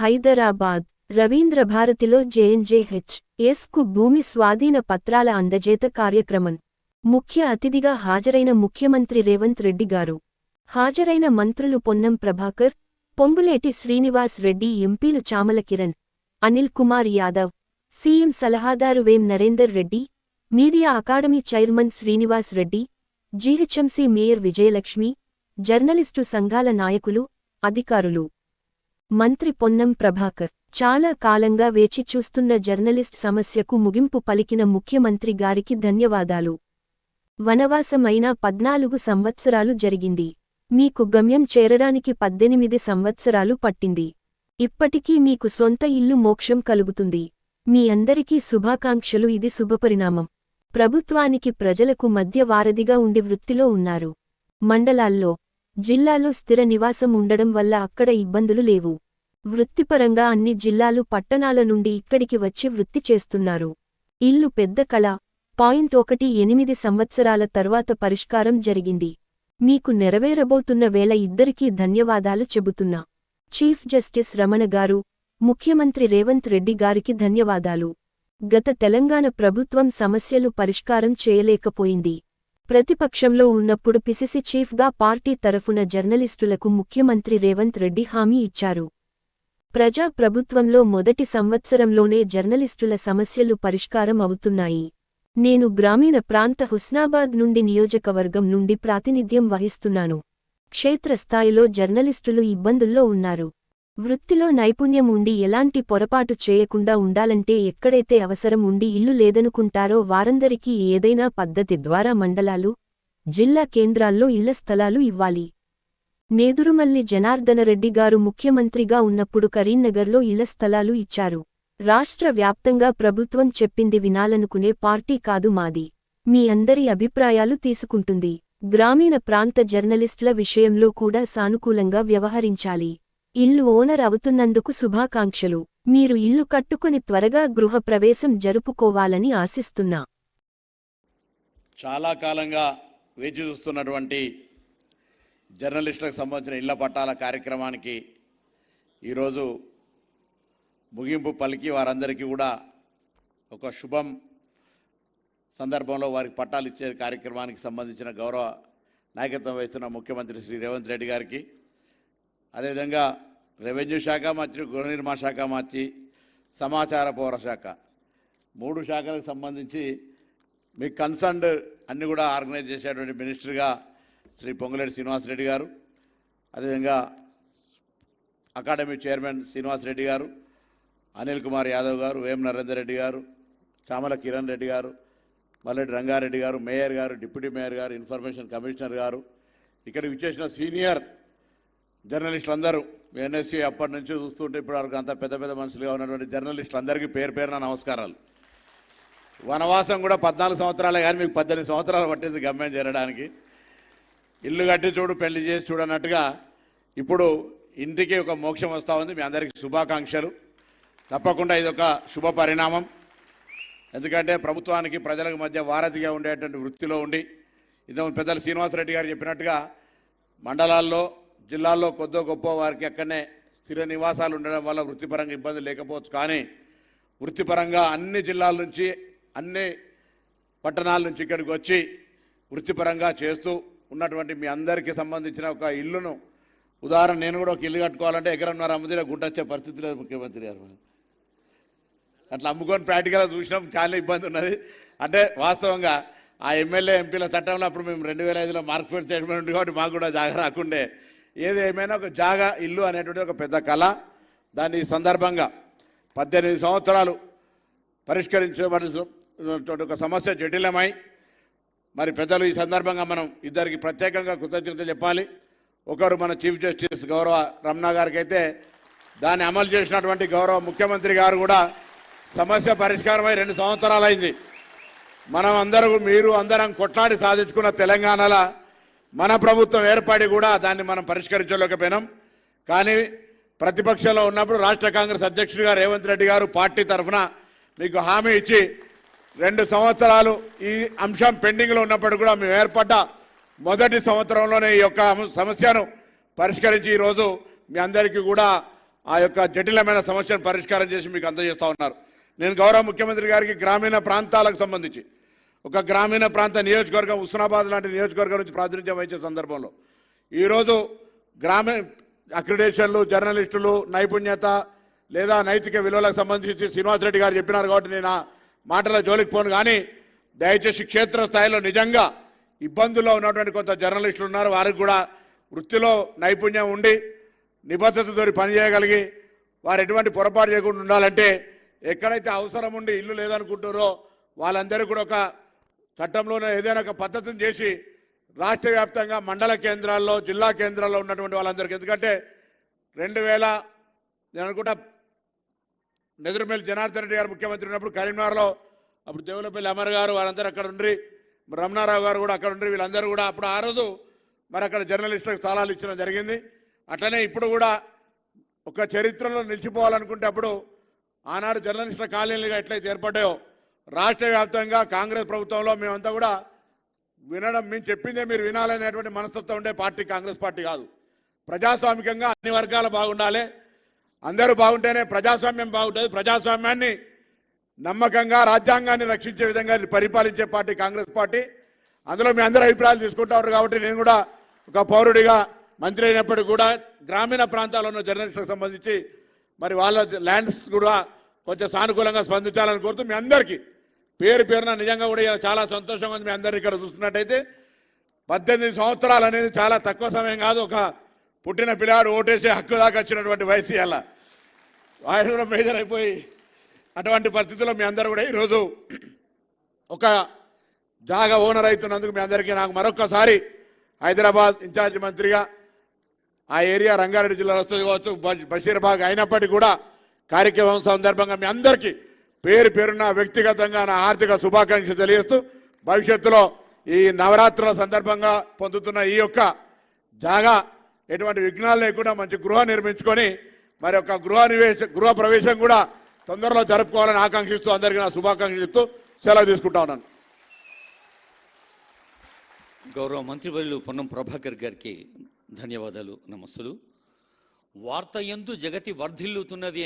హైదరాబాద్ రవీంద్ర భారతిలో జేఎన్జేహెచ్ ఎస్కు భూమి స్వాధీన పత్రాల అందజేత కార్యక్రమం. ముఖ్య అతిథిగా హాజరైన ముఖ్యమంత్రి రేవంత్ రెడ్డి గారు. హాజరైన మంత్రులు పొన్నం ప్రభాకర్ పొంగులేటి శ్రీనివాస్ రెడ్డి ఎంపీలు చామల కిరణ్ అనిల్ కుమార్ యాదవ్ సీఎం సలహాదారు Vem Narender Reddy media academy chairman Srinivas Reddy GHMC mayor Vijayalakshmi journalist సంఘాల నాయకులు అధికారులు. మంత్రి పొన్నం ప్రభాకర్ చాలా కాలంగా వేచి చూస్తున్న జర్నలిస్ట్ సమస్యకు ముగింపు పలికిన ముఖ్యమంత్రి గారికి ధన్యవాదాలు. వనవాసమైన పద్నాలుగు సంవత్సరాలు జరిగింది. మీకు గమ్యం చేరడానికి పద్దెనిమిది సంవత్సరాలు పట్టింది. ఇప్పటికీ మీకు సొంత ఇల్లు మోక్షం కలుగుతుంది. మీ అందరికీ శుభాకాంక్షలు. ఇది శుభపరిణామం. ప్రభుత్వానికి ప్రజలకు మధ్య వారధిగా ఉండి వృత్తిలో ఉన్నారు. మండలాల్లో జిల్లాలో స్థిర నివాసం ఉండడం వల్ల అక్కడ ఇబ్బందులు లేవు. వృత్తిపరంగా అన్ని జిల్లాలు పట్టణాల నుండి ఇక్కడికి వచ్చి వృత్తి చేస్తున్నారు. ఇల్లు పెద్ద కళ. పాయింట్ ఒకటి ఎనిమిది సంవత్సరాల తర్వాత పరిష్కారం జరిగింది. మీకు నెరవేరబోతున్న వేళ ఇద్దరికీ ధన్యవాదాలు చెబుతున్నా. చీఫ్ జస్టిస్ రమణ గారు ముఖ్యమంత్రి రేవంత్ రెడ్డి గారికి ధన్యవాదాలు. గత తెలంగాణ ప్రభుత్వం సమస్యలు పరిష్కారం చేయలేకపోయింది. ప్రతిపక్షంలో ఉన్నప్పుడు పిసిసి చీఫ్గా పార్టీ తరఫున జర్నలిస్టులకు ముఖ్యమంత్రి రేవంత్ రెడ్డి హామీ ఇచ్చారు. ప్రజా ప్రభుత్వంలో మొదటి సంవత్సరంలోనే జర్నలిస్టుల సమస్యలు పరిష్కారం అవుతున్నాయి. నేను గ్రామీణ ప్రాంత హుస్నాబాద్ నుండి నియోజకవర్గం నుండి ప్రాతినిధ్యం వహిస్తున్నాను. క్షేత్రస్థాయిలో జర్నలిస్టులు ఇబ్బందుల్లో ఉన్నారు. వృత్తిలో నైపుణ్యం ఉండి ఎలాంటి పొరపాటు చేయకుండా ఉండాలంటే ఎక్కడైతే అవసరం ఉండి ఇల్లు లేదనుకుంటారో వారందరికీ ఏదైనా పద్ధతి ద్వారా మండలాలు జిల్లా కేంద్రాల్లో ఇళ్ళ స్థలాలు ఇవ్వాలి. నేదురుమల్లి జనార్దనరెడ్డి గారు ముఖ్యమంత్రిగా ఉన్నప్పుడు కరీంనగర్లో ఇళ్ళ స్థలాలు ఇచ్చారు. రాష్ట్ర వ్యాప్తంగా ప్రభుత్వం చెప్పింది వినాలనుకునే పార్టీ కాదు మాది. మీ అందరి అభిప్రాయాలు తీసుకుంటుంది. గ్రామీణ ప్రాంత జర్నలిస్టుల విషయంలో కూడా సానుకూలంగా వ్యవహరించాలి. ఇల్లు ఓనర్ అవుతున్నందుకు శుభాకాంక్షలు. మీరు ఇల్లు కట్టుకుని త్వరగా గృహప్రవేశం జరుపుకోవాలని ఆశిస్తున్నా. చాలా కాలంగా వేచి చూస్తున్నటువంటి జర్నలిస్టులకు సంబంధించిన ఇళ్ళ పట్టాల కార్యక్రమానికి ఈరోజు ముగింపు పలికి వారందరికీ కూడా ఒక శుభం సందర్భంలో వారికి పట్టాలు ఇచ్చే కార్యక్రమానికి సంబంధించిన గౌరవ నాయకత్వం వహిస్తున్న ముఖ్యమంత్రి శ్రీ రేవంత్ రెడ్డి గారికి అదేవిధంగా రెవెన్యూ శాఖ మంత్రి గృహ నిర్మాణ శాఖ మంత్రి సమాచార పౌర శాఖ. మూడు శాఖలకు సంబంధించి మీ కన్సర్న్డ్ అన్ని కూడా ఆర్గనైజ్ చేసేటువంటి మినిస్టర్గా శ్రీ పొంగులేటి శ్రీనివాసరెడ్డి గారు అదేవిధంగా అకాడమీ చైర్మన్ శ్రీనివాసరెడ్డి గారు అనిల్ కుమార్ యాదవ్ గారు వేం నరేందర్ రెడ్డి గారు చామల కిరణ్ రెడ్డి గారు మల్లెడ్డి రంగారెడ్డి గారు మేయర్ గారు డిప్యూటీ మేయర్ గారు ఇన్ఫర్మేషన్ కమిషనర్ గారు ఇక్కడికి విచ్చేసిన సీనియర్ జర్నలిస్టులు అందరూ ఎన్ఎస్సీ అప్పటి నుంచి చూస్తుంటే ఇప్పటి వరకు అంత పెద్ద పెద్ద మనుషులుగా ఉన్నటువంటి జర్నలిస్టులు అందరికీ పేరు పేరున నమస్కారాలు. వనవాసం కూడా పద్నాలుగు సంవత్సరాలే కానీ మీకు పద్దెనిమిది సంవత్సరాలు పట్టింది గమ్యం చేరడానికి. ఇల్లు కట్టి చూడు పెళ్ళి చేసి చూడన్నట్టుగా ఇప్పుడు ఇంటికి ఒక మోక్షం వస్తూ ఉంది. మీ అందరికీ శుభాకాంక్షలు. తప్పకుండా ఇది ఒక శుభ పరిణామం. ఎందుకంటే ప్రభుత్వానికి ప్రజలకు మధ్య వారధిగా ఉండేటువంటి వృత్తిలో ఉండి ఇంతకుముందు పెద్దలు శ్రీనివాసరెడ్డి గారు చెప్పినట్టుగా మండలాల్లో జిల్లాల్లో కొద్దో గొప్ప వారికి అక్కడనే స్థిర నివాసాలు ఉండడం వల్ల వృత్తిపరంగా ఇబ్బంది లేకపోవచ్చు. కానీ వృత్తిపరంగా అన్ని జిల్లాల నుంచి అన్ని పట్టణాల నుంచి ఇక్కడికి వచ్చి వృత్తిపరంగా చేస్తూ ఉన్నటువంటి మీ అందరికీ సంబంధించిన ఒక ఇల్లును ఉదాహరణ నేను కూడా ఒక ఇల్లు కట్టుకోవాలంటే ఎకరన్నర అమ్మదిలో గుంట వచ్చే పరిస్థితి లేదు ముఖ్యమంత్రి గారు. అట్లా అమ్ముకొని ప్రాక్టికల్గా చూసినాం చాలా ఇబ్బంది ఉన్నది. అంటే వాస్తవంగా ఆ ఎమ్మెల్యే ఎంపీల చట్టంలో అప్పుడు మేము రెండు వేల ఐదులో మార్క్ ఫెడ్ చేయడం ఉంది కాబట్టి మాకు కూడా జాగ్రత్త రాకుండే ఏదేమైనా ఒక జాగా ఇల్లు అనేటువంటి ఒక పెద్ద కళ. దాన్ని ఈ సందర్భంగా పద్దెనిమిది సంవత్సరాలు పరిష్కరించబడినటువంటి ఒక సమస్య జటిలమై మరి పెద్దలు ఈ సందర్భంగా మనం ఇద్దరికి ప్రత్యేకంగా కృతజ్ఞత చెప్పాలి. ఒకరు మన చీఫ్ జస్టిస్ గౌరవ రమణ గారికి అయితే దాన్ని అమలు చేసినటువంటి గౌరవ ముఖ్యమంత్రి గారు కూడా సమస్య పరిష్కారమై రెండు సంవత్సరాలైంది. మనం అందరూ మీరు అందరం కొట్లాడి సాధించుకున్న తెలంగాణలో మన ప్రభుత్వం ఏర్పడి కూడా దాన్ని మనం పరిష్కరించలేకపోయినాం కానీ ప్రతిపక్షంలో ఉన్నప్పుడు రాష్ట్ర కాంగ్రెస్ అధ్యక్షుడిగా రేవంత్ రెడ్డి గారు పార్టీ తరఫున మీకు హామీ ఇచ్చి రెండు సంవత్సరాలు ఈ అంశం పెండింగ్లో ఉన్నప్పుడు కూడా మేము ఏర్పడ్డ మొదటి సంవత్సరంలోనే ఈ యొక్క సమస్యను పరిష్కరించి ఈరోజు మీ అందరికీ కూడా ఆ యొక్క జటిలమైన సమస్యను పరిష్కారం చేసి మీకు అందజేస్తా ఉన్నారు. నేను గౌరవ ముఖ్యమంత్రి గారికి గ్రామీణ ప్రాంతాలకు సంబంధించి ఒక గ్రామీణ ప్రాంత నియోజకవర్గం ఉస్నాబాద్ లాంటి నియోజకవర్గం నుంచి ప్రాతినిధ్యం వహించే సందర్భంలో. ఈరోజు గ్రామీణ అక్రిడేషన్లు జర్నలిస్టులు నైపుణ్యత లేదా నైతిక విలువలకు సంబంధించి శ్రీనివాస్ రెడ్డి గారు చెప్పినారు కాబట్టి నేను ఆ మాటల జోలికి పోను. కానీ దయచేసి క్షేత్ర స్థాయిలో నిజంగా ఇబ్బందుల్లో ఉన్నటువంటి కొంత జర్నలిస్టులు ఉన్నారు. వారికి కూడా వృత్తిలో నైపుణ్యం ఉండి నిబద్ధతతో పనిచేయగలిగి వారు ఎటువంటి పొరపాటు చేయకుండా ఉండాలంటే ఎక్కడైతే అవసరం ఉండి ఇల్లు లేదనుకుంటారో వాళ్ళందరూ కూడా ఒక చట్టంలోనే ఏదైనా ఒక పద్ధతిని చేసి రాష్ట్ర వ్యాప్తంగా మండల కేంద్రాల్లో జిల్లా కేంద్రాల్లో ఉన్నటువంటి వాళ్ళందరికీ. ఎందుకంటే రెండు వేల నేను అనుకుంటా నెదురుమల్లి జనార్దన్ రెడ్డి గారు ముఖ్యమంత్రి ఉన్నప్పుడు కరీంనగర్లో అప్పుడు దేవులపల్లి అమర్ గారు వారందరూ అక్కడ ఉండ్రి. రమణారావు గారు కూడా అక్కడ ఉండ్రి వీళ్ళందరూ కూడా. అప్పుడు ఆ రోజు మరి అక్కడ జర్నలిస్టులకు స్థలాలు ఇచ్చడం జరిగింది. అట్లనే ఇప్పుడు కూడా ఒక చరిత్రలో నిలిచిపోవాలనుకుంటే అప్పుడు ఆనాడు జర్నలిస్టుల కాలనీలుగా ఎట్లయితే ఏర్పడ్డాయో రాష్ట్ర వ్యాప్తంగా కాంగ్రెస్ ప్రభుత్వంలో మేమంతా కూడా వినడం మేము చెప్పిందే మీరు వినాలనేటువంటి మనస్తత్వం ఉండే పార్టీ కాంగ్రెస్ పార్టీ కాదు. ప్రజాస్వామికంగా అన్ని వర్గాలు బాగుండాలి. అందరూ బాగుంటేనే ప్రజాస్వామ్యం బాగుంటుంది. ప్రజాస్వామ్యాన్ని నమ్మకంగా రాజ్యాంగాన్ని రక్షించే విధంగా పరిపాలించే పార్టీ కాంగ్రెస్ పార్టీ. అందులో మీ అందరి అభిప్రాయాలు తీసుకుంటారు కాబట్టి నేను కూడా ఒక పౌరుడిగా మంత్రి అయినప్పటికీ కూడా గ్రామీణ ప్రాంతాల్లో ఉన్న జర్నలిస్టులకు సంబంధించి మరి వాళ్ళ ల్యాండ్స్ కూడా కొంచెం సానుకూలంగా స్పందించాలని కోరుతూ మీ అందరికీ పేరు పేరున నిజంగా కూడా ఇలా చాలా సంతోషంగా ఉంది మీ అందరు ఇక్కడ చూస్తున్నట్టయితే. పద్దెనిమిది సంవత్సరాలు అనేది చాలా తక్కువ సమయం కాదు. ఒక పుట్టిన పిల్లాడు ఓటేసే హక్కు దాకా వచ్చినటువంటి వయసు అలా. ఆయన కూడా మేజర్ అయిపోయి అటువంటి పరిస్థితుల్లో మీ అందరూ కూడా ఈరోజు ఒక జాగా ఓనర్ అవుతున్నందుకు మీ అందరికీ నాకు మరొకసారి హైదరాబాద్ ఇన్ఛార్జ్ మంత్రిగా ఆ ఏరియా రంగారెడ్డి జిల్లాలో వస్తుంది కావచ్చు బ- బషీర్బాగ్ అయినప్పటికీ కూడా కార్యక్రమం సందర్భంగా మీ అందరికీ పేరు పేరున వ్యక్తిగతంగా నా ఆర్థిక శుభాకాంక్షలు తెలియజేస్తూ భవిష్యత్తులో ఈ నవరాత్రుల సందర్భంగా పొందుతున్న ఈ యొక్క జాగా ఎటువంటి విఘ్నాలు లేకుండా మంచి గృహ నిర్మించుకొని మరి ఒక గృహ నివేశ గృహ ప్రవేశం కూడా తొందరలో జరుపుకోవాలని ఆకాంక్షిస్తూ అందరికీ నా శుభాకాంక్షలు చెప్తూ సెలవు తీసుకుంటా ఉన్నాను. గౌరవ మంత్రివర్యులు పొన్నం ప్రభాకర్ గారికి ధన్యవాదాలు నమస్సులు వార్త ఎందు జగతి వర్ధిల్లుతున్నది